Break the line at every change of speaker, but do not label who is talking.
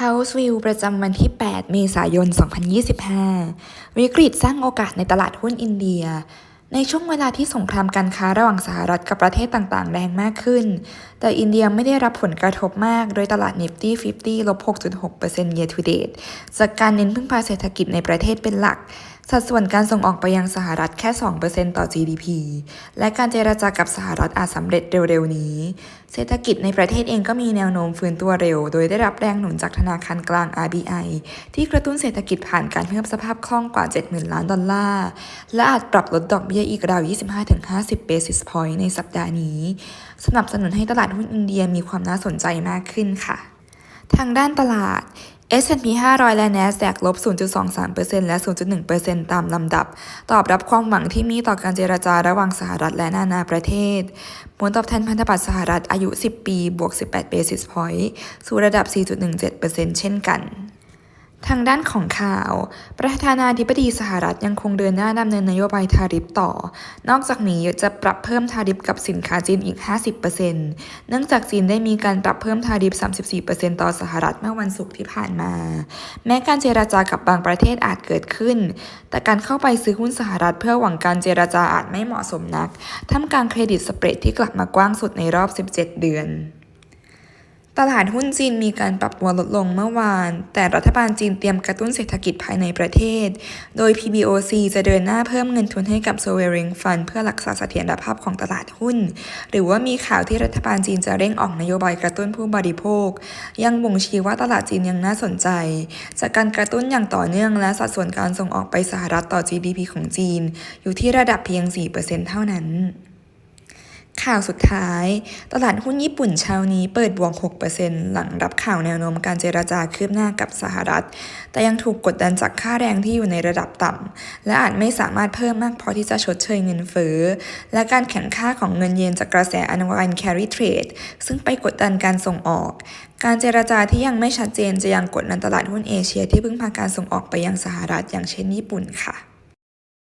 House View ประจำวันที่ 8 เมษายน 2025 วิกฤตสร้างโอกาสในตลาดหุ้นอินเดีย ในช่วงเวลาที่สงครามการค้าระหว่างสหรัฐกับประเทศต่างๆ แรงมากขึ้น แต่อินเดียไม่ได้รับผลกระทบมาก โดยตลาด Nifty 50 ลบ 6.6% year to date จากการเน้นพึ่งพาเศรษฐกิจในประเทศเป็นหลัก สัดส่วนการส่งออกไปยังสหรัฐแค่ 2%ต่อ GDP และการเจราจากับสหรัฐอาจสำเร็จเร็วๆนี้ เศรษฐกิจในประเทศเองก็มีแนวโน้มฟื้นตัวเร็ว โดยได้รับแรงหนุนจากธนาคารกลาง RBI ที่กระตุ้นเศรษฐกิจผ่านการเพิ่มสภาพคล่องกว่า 70,000 ล้านดอลลาร์ และอาจปรับลดดอกเบี้ยอีกราว 25-50 basis point ในสัปดาห์นี้ สนับสนุนให้ตลาดหุ้นอินเดียมีความน่าสนใจมากขึ้นค่ะทางด้านตลาด S&P 500 และ NASDAQ ลบ 0.23%และ 0.1%ตามลำดับ ตอบรับความหวังที่มีต่อการเจรจาระหว่างสหรัฐและนานาประเทศ ผลตอบแทนพันธบัตรสหรัฐอายุ 10 ปี บวก 18 basis point สู่ระดับ 4.17%เช่นกัน ทางด้านของข่าว ประธานาธิบดีสหรัฐยังคงเดินหน้าดำเนินนโยบายทาริฟต่อ นอกจากนี้จะปรับเพิ่มทาริฟกับสินค้าจีนอีก 50%เนื่องจากจีนได้มีการปรับเพิ่มทาริฟ 34%ต่อสหรัฐเมื่อวันศุกร์ที่ผ่านมา แม้การเจราจากับบางประเทศอาจเกิดขึ้น แต่การเข้าไปซื้อหุ้นสหรัฐเพื่อหวังการเจราจาอาจไม่เหมาะสมนักท่ามกลางเครดิตสเปรดที่กลับมากว้างสุดในรอบ 17 เดือน ตลาดหุ้นจีนมีการปรับตัวลดลงเมื่อวาน แต่รัฐบาลจีนเตรียมกระตุ้นเศรษฐกิจภายในประเทศ โดย PBOC จะเดินหน้าเพิ่มเงินทุนให้กับ sovereign fund เพื่อรักษาเสถียรภาพของตลาดหุ้น หรือว่ามีข่าวที่รัฐบาลจีนจะเร่งออกนโยบายกระตุ้นผู้บริโภค ยังบ่งชี้ว่าตลาดจีนยังน่าสนใจ จากการกระตุ้นอย่างต่อเนื่องและสัดส่วนการส่งออกไปสหรัฐต่อ GDP ของจีน อยู่ที่ระดับเพียง 4%เท่านั้น ข่าวสุดท้าย ตลาดหุ้นญี่ปุ่นเช้านี้เปิดบวก 6%หลังรับข่าวแนวโน้มการเจราจาคืบหน้ากับสหรัฐ แต่ยังถูกกดดันจากค่าแรงที่อยู่ในระดับต่ำ และอาจไม่สามารถเพิ่มมากพอที่จะชดเชยเงินเฟ้อ และการแข่งค่าของเงินเยนจากกระแสอนวัน carry trade ซึ่งไปกดดันการส่งออก การเจราจาที่ยังไม่ชัดเจนจะยังกดดันตลาดหุ้นเอเชียที่พึ่งพาการส่งออกไปยังสหรัฐอย่างเช่นญี่ปุ่นค่ะ